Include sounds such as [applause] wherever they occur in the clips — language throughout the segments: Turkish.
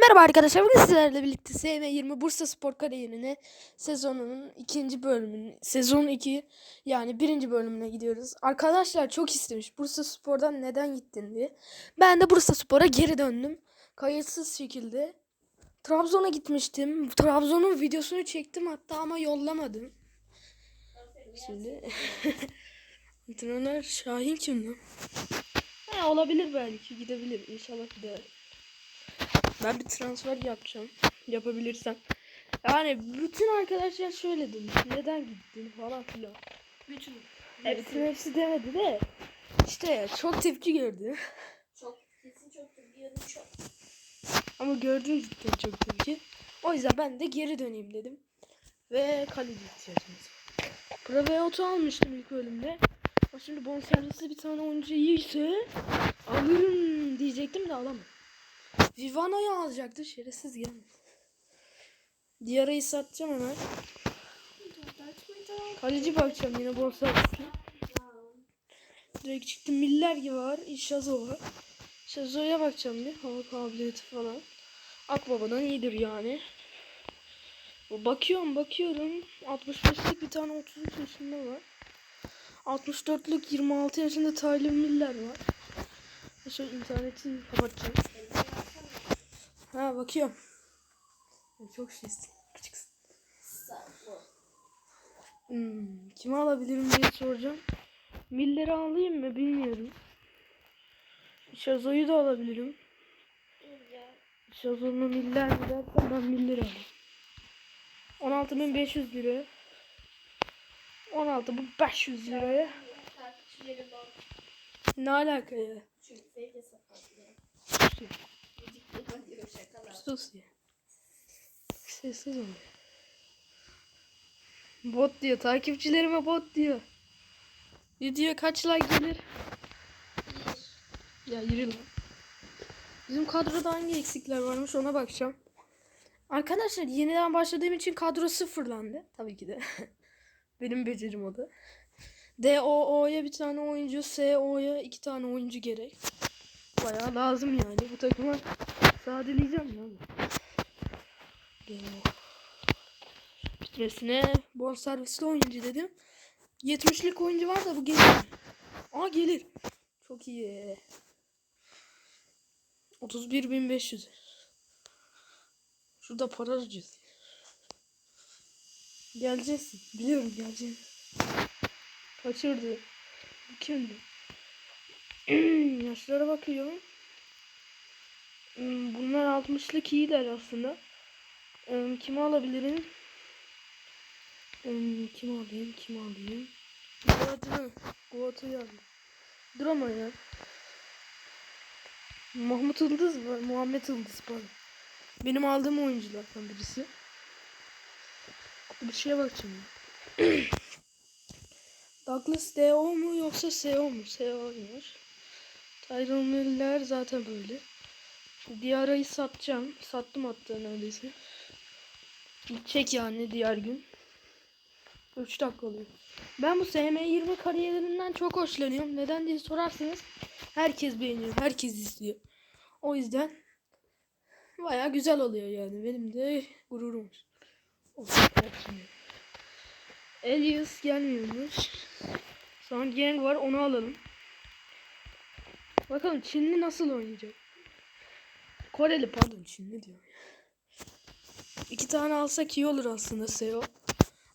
Merhaba arkadaşlar. Bugün sizlerle birlikte SM20 Bursa Spor kariyerine sezonunun ikinci bölümünün sezon 2 yani birinci bölümüne gidiyoruz. Arkadaşlar çok istemiş Bursa Spor'dan neden gittin diye. Ben de Bursa Spor'a geri döndüm. Kayıtsız şekilde. Trabzon'a gitmiştim. Trabzon'un videosunu çektim hatta ama yollamadım. Şimdi [laughs] antrenör Şahin kim lan? Olabilir belki gidebilir. İnşallah gider. Ben bir transfer yapacağım. Yapabilirsem. Yani bütün arkadaşlar şöyle demiş. Neden gittin falan filan. Bütün. Hepsi hepsi demedi de. İşte çok tepki gördü. Çok kesin çok biliyorum çok. Ama gördüm cidden çok tepki. O yüzden ben de geri döneyim dedim. Ve kaleci ihtiyacımız var. Praveot'u almıştım ilk bölümde. Ama şimdi bonservisli bir tane oyuncu iyiyse alırım diyecektim de alamadım. Vivano'yu alacaktı. Şerefsiz gelmedi. Diara'yı satacağım hemen. Kaleci bakacağım yine bonservisli. Direkt çıktı Miller gibi var. Şazo var. Şazo'ya bakacağım bir. Hava kabiliyeti falan. Akbaba'dan iyidir yani. Bakıyorum bakıyorum. 65'lik bir tane 33 yaşında var. 64'lük 26 yaşında Tyler Miller var. Şöyle interneti kapatacağım. Ha bakıyorum. Çok şişsin. Küçüksün. Hmm, kimi alabilirim diye soracağım. Miller'i alayım mı bilmiyorum. Şazo'yu da alabilirim. Şazo'nu Miller mi dersen ben Miller'i alayım. 16.500 lira. 16 bu 500 liraya. Ne alaka ya? Çünkü. Sus ya. Sessiz ol. Bot diyor. Takipçilerime bot diyor. Video kaç like gelir? Ya yürü lan. Bizim kadroda hangi eksikler varmış ona bakacağım. Arkadaşlar yeniden başladığım için kadro sıfırlandı. Tabii ki de. [laughs] Benim becerim o da. DOO'ya bir tane oyuncu, SO'ya iki tane oyuncu gerek. Bayağı lazım yani. Bu takıma sadeleyeceğim. DO. Bitmesine bonservisli oyuncu dedim. 70'lik oyuncu var da bu gelir. Aa gelir. Çok iyi. 31.500. Şurada para harcayacağız. Geleceğiz. Biliyorum geleceğiz. Kaçırdı. Kimdi? [clears throat] Yaşlara bakıyorum. Hmm, Bunlar 60'lık iyiler aslında. Hmm, Kimi alabilirim? Hmm, Kim alayım? Kim alayım? Guat'ı Guat'ı aldım. Dur ama ya. Mahmut Yıldız var. Muhammed Yıldız pardon. Benim aldığım oyunculardan birisi. Bir şeye bakacağım. [clears throat] Douglas DO mu yoksa SEO mu? SEO'ymuş. Tyrone Miller zaten böyle. Diara'yı satacağım. Sattım hatta neredeyse. Gidecek yani diğer gün. 3 dakika oluyor. Ben bu SM20 kariyerinden çok hoşlanıyorum. Neden diye sorarsanız herkes beğeniyor. Herkes izliyor. O yüzden baya güzel oluyor yani. Benim de gururum. Elias gelmiyormuş. Son Gang var onu alalım. Bakalım Çinli nasıl oynayacak? Koreli pardon Çinli diyor. İki tane alsak iyi olur aslında SEO.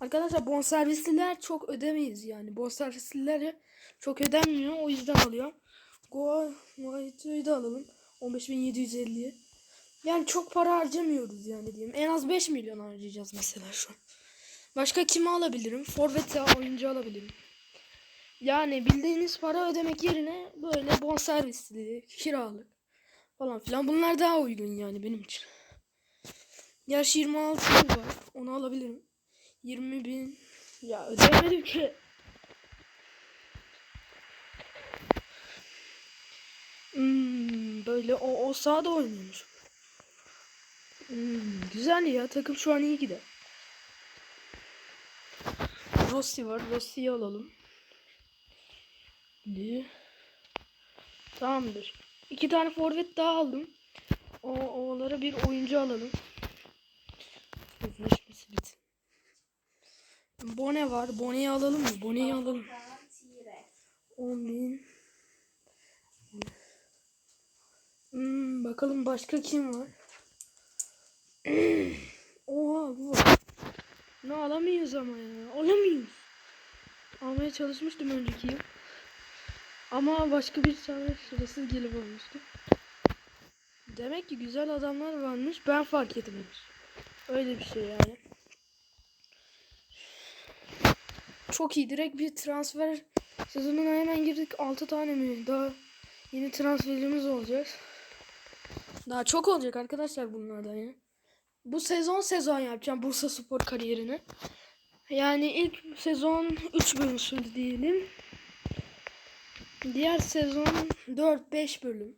Arkadaşlar bonservisliler çok ödemeyiz yani. Bonservisliler çok ödenmiyor o yüzden alıyorum. Goa White'ı da alalım. 15.750'ye. Yani çok para harcamıyoruz yani diyeyim. En az 5 milyon harcayacağız mesela şu an. Başka kimi alabilirim? Forvet ya oyuncu alabilirim. Yani bildiğiniz para ödemek yerine böyle bonservisli, kiralık falan filan. Bunlar daha uygun yani benim için. Yaş 26 yıl var. Onu alabilirim. 20 bin. Ya ödemedim ki. Hmm, böyle o, o sahada oynuyormuş. Hmm, güzel ya takım şu an iyi gider. Rossi var. Rossi'yi alalım. Tamamdır. İki tane forvet daha aldım. O, oğları Sonra bir oyuncu alalım. Sözleşmesi bitsin. Bone var. Bone'yi alalım mı? Bone'yi alalım. Kaan Tire. 10 bin. Hmm, bakalım başka kim var? [clears throat] Oha bu var. Ne alamıyoruz ama ya. Alamıyoruz. Almaya çalışmıştım önceki yıl. Ama başka bir tane sırasız gelip almıştı. Demek ki güzel adamlar varmış. Ben fark etmemiş. Öyle bir şey yani. Çok iyi. Direkt bir transfer sezonuna hemen girdik. 6 tane mi? Daha yeni transferimiz olacak. Daha çok olacak arkadaşlar bunlardan ya. Bu sezon sezon yapacağım Bursa Spor kariyerini. Yani ilk sezon 3 bölüm sürdü diyelim. Diğer sezon 4-5 bölüm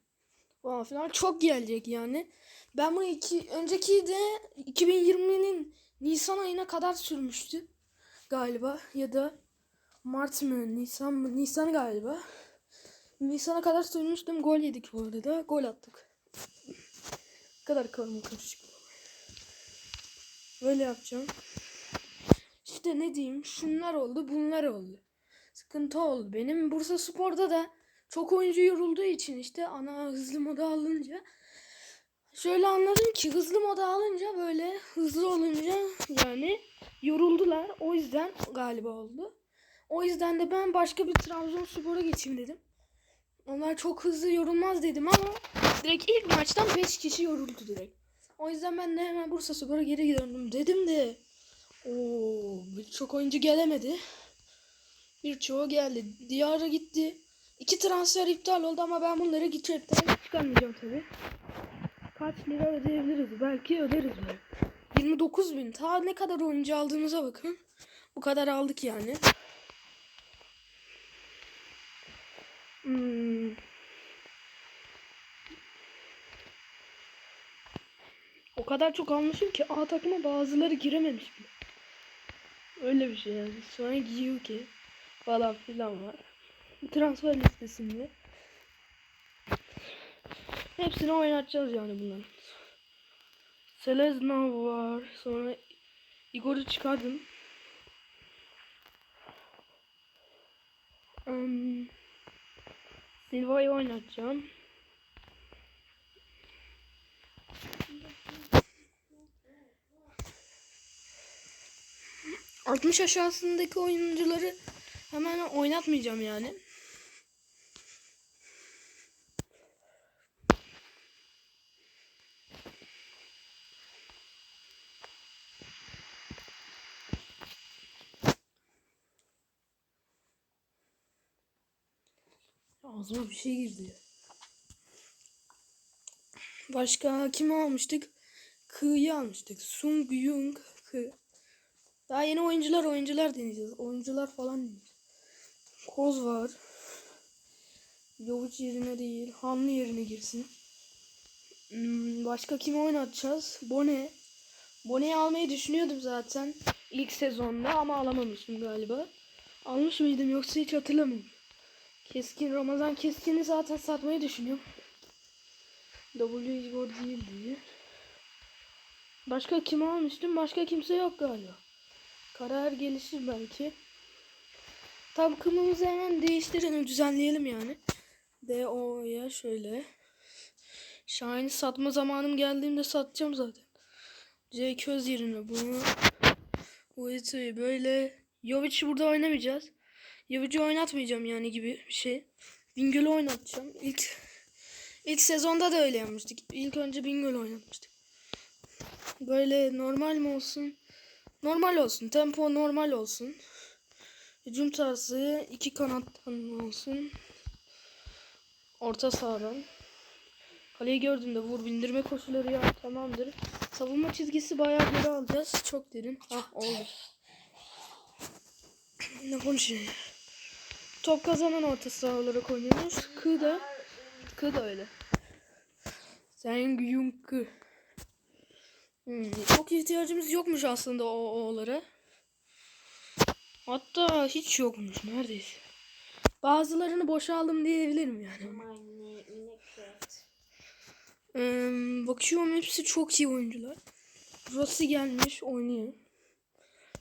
falan filan çok gelecek yani. Ben bunu iki, önceki de 2020'nin Nisan ayına kadar sürmüştü galiba ya da Mart mı Nisan mı Nisan galiba. Nisan'a kadar sürmüştüm gol yedik bu arada gol attık. Ne kadar karma karışık. Böyle yapacağım. İşte ne diyeyim şunlar oldu bunlar oldu. Sıkıntı oldu. Benim Bursa Spor'da da çok oyuncu yorulduğu için işte ana hızlı moda alınca şöyle anladım ki hızlı moda alınca böyle hızlı olunca yani yoruldular. O yüzden galiba oldu. O yüzden de ben başka bir Trabzonspor'a geçeyim dedim. Onlar çok hızlı yorulmaz dedim ama direkt ilk maçtan 5 kişi yoruldu direkt. O yüzden ben de hemen Bursa Spor'a geri döndüm dedim de ooo birçok oyuncu gelemedi. Birçoğu geldi. Diyara gitti. İki transfer iptal oldu ama ben bunları gidecekten çıkarmayacağım tabi. Kaç lira ödeyebiliriz? Belki öderiz böyle. 29 bin. Ta ne kadar oyuncu aldığımıza bakın. Bu kadar aldık yani. Hmm. O kadar çok almışım ki A takıma bazıları girememiş bile. Öyle bir şey yani. Sonra Giyuki falan filan var. Transfer listesinde. Hepsini oynatacağız yani bunların. Seleznov var. Sonra Igor'u çıkardım. Um, Silva'yı oynatacağım. Altmış aşağısındaki oyuncuları hemen oynatmayacağım yani. Ağzıma bir şey girdi. Başka kimi almıştık? Kı'yı almıştık. Sung Yung Kı. Daha yeni oyuncular oyuncular deneyeceğiz. Oyuncular falan deneyeceğiz. Koz var. Yovuç yerine değil. Hanlı yerine girsin. Hmm, başka kimi oynatacağız? Bone. Bone'yi almayı düşünüyordum zaten. ilk sezonda ama alamamıştım galiba. Almış mıydım yoksa hiç hatırlamıyorum. Keskin Ramazan Keskin'i zaten satmayı düşünüyorum. W değil diye. Başka kimi almıştım? Başka kimse yok galiba. Karar gelişir belki. Takımımızı hemen değiştirelim, düzenleyelim yani. DO'ya şöyle. Şahin'i satma zamanım geldiğinde satacağım zaten. C köz yerine bunu. Bu eti böyle. Jovic'i burada oynamayacağız. Jovic'i oynatmayacağım yani gibi bir şey. Bingöl'ü oynatacağım. İlk ilk sezonda da öyle yapmıştık. İlk önce Bingöl oynatmıştık. Böyle normal mi olsun? Normal olsun. Tempo normal olsun. Hücum tarzı iki kanattan olsun. Orta sahadan. Kaleyi gördüğümde vur bindirme koşuları ya tamamdır. Savunma çizgisi bayağı geri alacağız. Çok derin. Ah oldu. ne konuşuyor? Top kazanan orta saha olarak oynuyoruz. Kı da Kı da öyle. Sen Kı. Hmm, çok ihtiyacımız yokmuş aslında o oğlara. Hatta hiç yokmuş neredeyse. Bazılarını boşa aldım diyebilirim yani. Ee, bakıyorum hepsi çok iyi oyuncular. Rossi gelmiş oynuyor.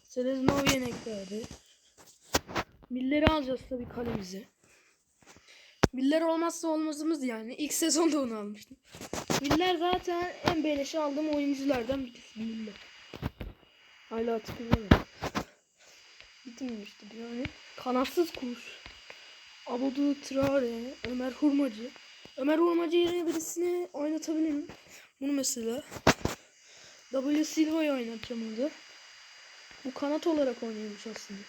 Seleznov yeneklerdi. Milleri alacağız tabii kalemize. Miller olmazsa olmazımız yani. İlk sezonda onu almıştım. Miller zaten en beleşe aldığım oyunculardan birisi Miller. Hala hatırlıyorum. Bitmemişti yani. Kanatsız kuş. Abudu Traore, Ömer Hurmacı. Ömer Hurmacı yerine birisini oynatabilirim. Bunu mesela. W Silva'yı oynatacağım orada. Bu kanat olarak oynuyormuş aslında.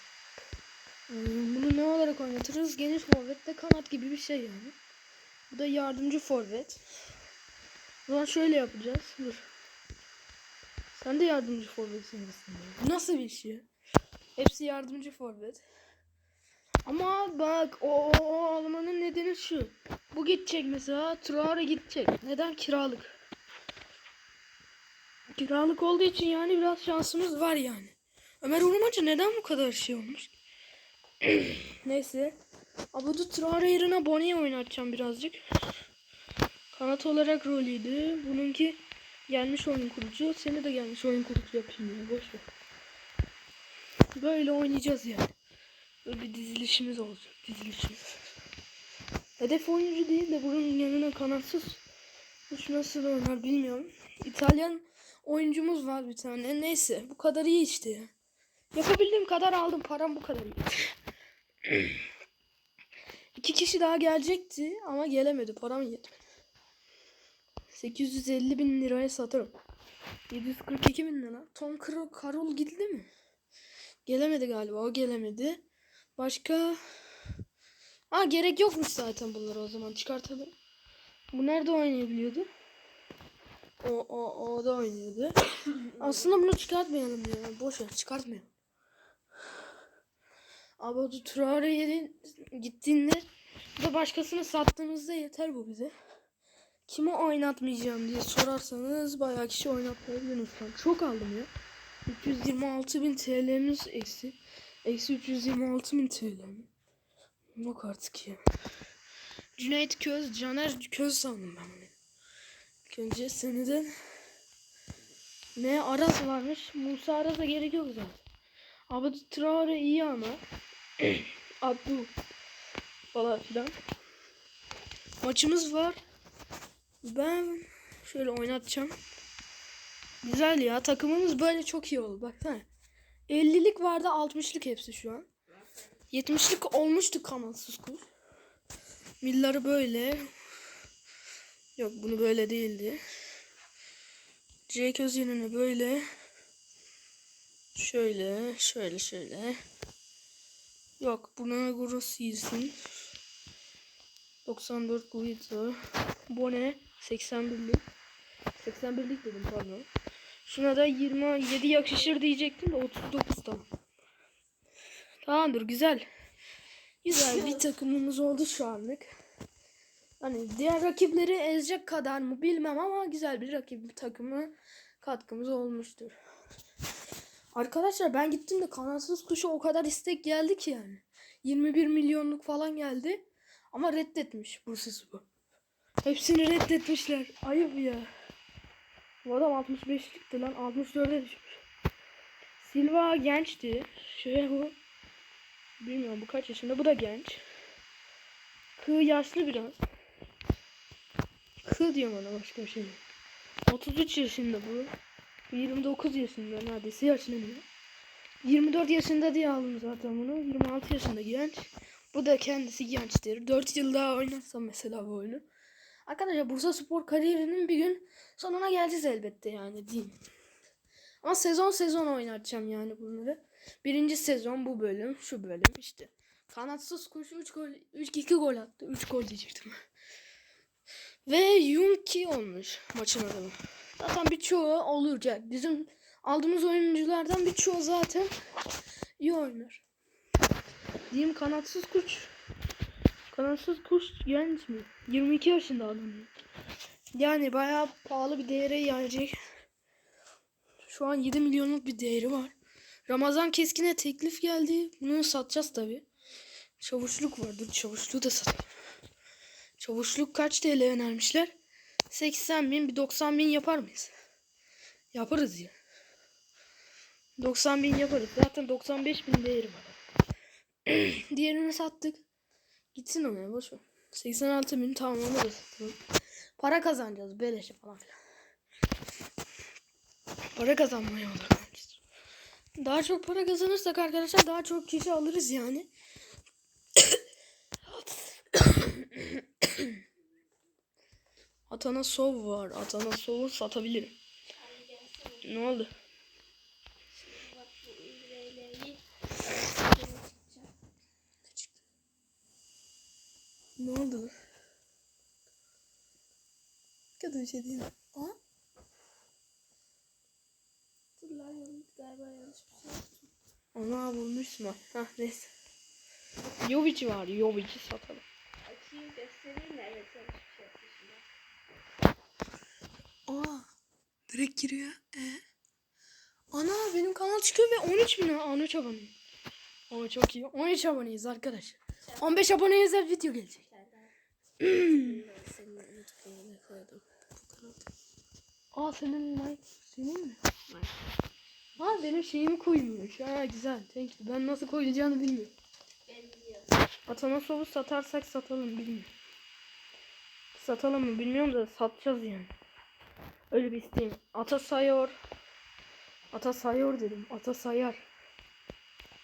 Ee, Bunu ne olarak oynatırız? Geniş forvet de kanat gibi bir şey yani. Bu da yardımcı forvet. O zaman şöyle yapacağız. Dur. Sen de yardımcı forvetsin aslında. Nasıl bir şey? Hepsi yardımcı forvet. Ama bak o, o, o almanın nedeni şu. Bu gidecek mesela. Traore gidecek. Neden? Kiralık. Kiralık olduğu için yani biraz şansımız var yani. Ömer Urmacı neden bu kadar şey olmuş? [clears throat] Neyse. Abudu Traore yerine Bonnie'yi oynatacağım birazcık. Kanat olarak rolüydü. Bununki gelmiş oyun kurucu. Seni de gelmiş oyun kurucu yapayım ya. Boş ver. Böyle oynayacağız yani. Böyle bir dizilişimiz olacak. Dizilişimiz. Hedef oyuncu değil de bunun yanına kanatsız. Kuş nasıl oynar bilmiyorum. İtalyan oyuncumuz var bir tane. Neyse bu kadar iyi işte ya. Yapabildiğim kadar aldım. Param bu kadar iyi. [clears throat] İki kişi daha gelecekti ama gelemedi. Param yetmedi. 850 bin liraya satarım. 742 bin lira. Tom Carroll gitti mi? Gelemedi galiba. O gelemedi. Başka... Aa gerek yokmuş zaten bunları o zaman. Çıkartalım. Bu nerede oynayabiliyordu? O, o, o da oynuyordu. [coughs] Aslında bunu çıkartmayalım ya. Boş ver çıkartmayalım. Abadu Traore'nin gittiğinde de başkasını sattığımızda yeter bu bize. Kimi oynatmayacağım diye sorarsanız bayağı kişi oynatmayabilirim şu an. Çok aldım ya. 326 bin TL'miz eksi. Eksi 326 bin TL mi? Yok artık ya. Cüneyt Köz, Caner Köz sandım ben bunu. İlk önce seneden ne Aras varmış. Musa Aras'a gerek yok zaten. Abdü Traore iyi ama. [clears throat] Abdu falan filan. Maçımız var. Ben şöyle oynatacağım. Güzel ya takımımız böyle çok iyi oldu. Baksana. 50'lik vardı 60'lık hepsi şu an. 70'lik olmuştu kanatsız kuş. Milları böyle. Yok bunu böyle değildi. Jake Özyen'ini böyle. Şöyle, şöyle, şöyle. Yok buna Gross iyisin. 94 Guido. Bone 81'lik. 81'lik dedim pardon. Şuna da 27 yakışır diyecektim de 39 tamam. Tamamdır güzel. Güzel bir takımımız oldu şu anlık. Hani diğer rakipleri ezecek kadar mı bilmem ama güzel bir rakip takımı katkımız olmuştur. Arkadaşlar ben gittim de kanatsız kuşa o kadar istek geldi ki yani. 21 milyonluk falan geldi. Ama reddetmiş Bursaspor. Hepsini reddetmişler. Ayıp ya. Bu adam 65'likti lan. 64'e düşmüş. Silva gençti. Şöyle bu. Bilmiyorum bu kaç yaşında. Bu da genç. Kı yaşlı biraz. Kı diyorum ona başka bir şey. yok. 33 yaşında bu. 29 yaşında neredeyse yaşlanıyor. 24 yaşında diye aldım zaten bunu. 26 yaşında genç. Bu da kendisi gençtir. 4 yıl daha oynarsam mesela bu oyunu. Arkadaşlar Bursa Spor kariyerinin bir gün sonuna geleceğiz elbette yani diyeyim. Ama sezon sezon oynatacağım yani bunları. Birinci sezon bu bölüm, şu bölüm işte. Kanatsız kuş 3 gol, 3 2 gol attı. 3 gol diyecektim. Ve Yunki olmuş maçın adamı. Zaten birçoğu olacak. Bizim aldığımız oyunculardan birçoğu zaten iyi oynar. Diyeyim kanatsız kuş. Kanatsız kuş genç mi? 22 yaşında adam. ya. Yani bayağı pahalı bir değere gelecek. Şu an 7 milyonluk bir değeri var. Ramazan Keskin'e teklif geldi. Bunu satacağız tabi. Çavuşluk var. Dur çavuşluğu da satayım. Çavuşluk kaç TL önermişler? 80 bin bir 90 bin yapar mıyız? Yaparız ya. 90 bin yaparız. Zaten 95 bin değeri var. [clears throat] Diğerini sattık. Gitsin ona boş ver. 86 bin tamam da satalım. Para kazanacağız beleşe falan filan. Para kazanmaya odaklanacağız. Daha çok para kazanırsak arkadaşlar daha çok kişi alırız yani. [coughs] Atana sov var. Atana sovu satabilirim. Ne oldu? Şimdi bak bu ücreleri çıkacak. Ne oldu? Kötü bir şey değil? Aa, Dur lan yanlış galiba yanlış bir şey yaptım. Ana bulmuşsun ha. Hah neyse. Jovic var. Jovic'i satalım. Açayım göstereyim mi? Evet yanlış bir şey yapmışım ben. Aa. Direkt giriyor. E. Ana benim kanal çıkıyor ve 13 bin 13 abone. Aa çok iyi. 13 aboneyiz arkadaşlar. 15 aboneye özel video gelecek. Senin. Aa senin like senin mi? Aa benim şeyimi koymuş. Ha güzel. Thank you. Ben nasıl koyacağını bilmiyorum. Ben biliyorum. Atana sovu satarsak satalım bilmiyorum. Satalım mı bilmiyorum da satacağız yani. Öyle bir isteğim. Ata sayıyor. Ata sayıyor dedim. Ata sayar.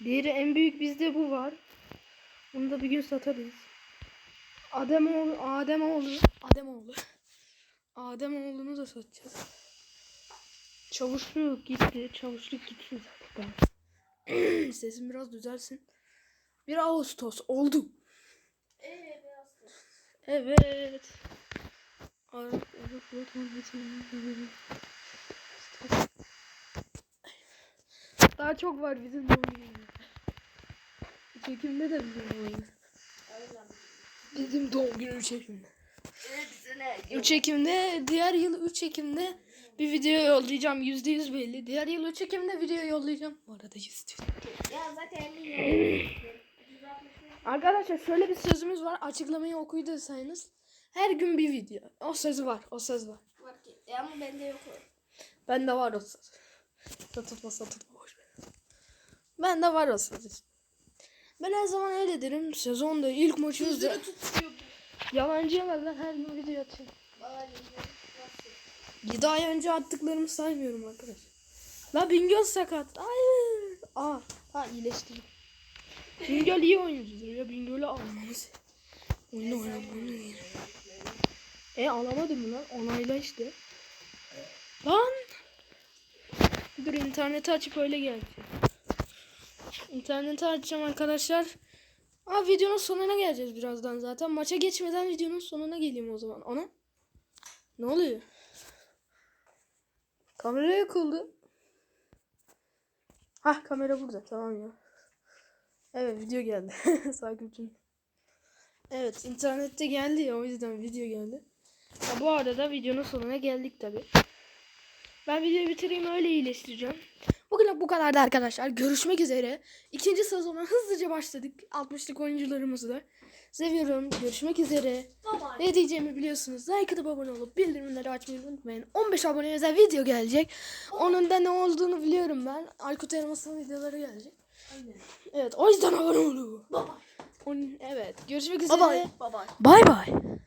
Diğeri en büyük bizde bu var. Bunu da bir gün satarız. Ademoğlu, Ademoğlu, Ademoğlu. Ademoğlu'nu da satacağız. Çavuşluk gitti. Çavuşluk gitsin zaten. [clears throat] Sesim biraz düzelsin. 1 Ağustos oldu. Biraz da. Evet. Daha çok var bizim doğum günümüzde. Üç Ekim'de de bizim doğum günü. Öyle Bizim doğum günü 3 Ekim'de. Hepsine. 3 Ekim'de diğer yıl 3 Ekim'de bir video yollayacağım. Yüzde yüz belli. Diğer yıl 3 Ekim'de video yollayacağım. Bu arada yüzde yüz. Ya zaten eminim. Arkadaşlar şöyle bir sözümüz var. Açıklamayı okuyduğunuz her gün bir video. O söz var. O söz var. Bak e ama bende yok o. Bende var o söz. Satılma satılma boş ver. Bende var o söz. Ben her zaman öyle derim. Sezonda ilk tutuyor bu. yalancı yalan her gün video atıyorum. 7 ay önce attıklarımı saymıyorum arkadaşlar. La Bingöl sakat. Hayır. Aa, ha iyileştirdim. Bingöl iyi oyuncudur ya. Bingöl'ü almamız. Oyunu oynamamız. E alamadım mı lan? Onayla işte. Lan. Dur interneti açıp öyle geleceğim. İnterneti açacağım arkadaşlar. Aa videonun sonuna geleceğiz birazdan zaten. Maça geçmeden videonun sonuna geleyim o zaman. Ana. Ne oluyor? Kamera yakıldı. Hah kamera burada tamam ya. Evet video geldi. [laughs] Sakipçim. Evet internette geldi ya o yüzden video geldi. Ya, bu arada videonun sonuna geldik tabi. Ben videoyu bitireyim öyle iyileştireceğim. Bugün bu kadardı arkadaşlar. Görüşmek üzere. İkinci sezona hızlıca başladık. 60'lık oyuncularımızla. Seviyorum. Görüşmek üzere. Baba. Ne diyeceğimi biliyorsunuz. Like atıp abone olup bildirimleri açmayı unutmayın. 15 abone özel video gelecek. Onun da ne olduğunu biliyorum ben. Aykut Elmas'ın videoları gelecek. Aynen. Evet o yüzden abone olun. Baba. Onun- Evet görüşmek üzere. Baba. Baba. Bay bay.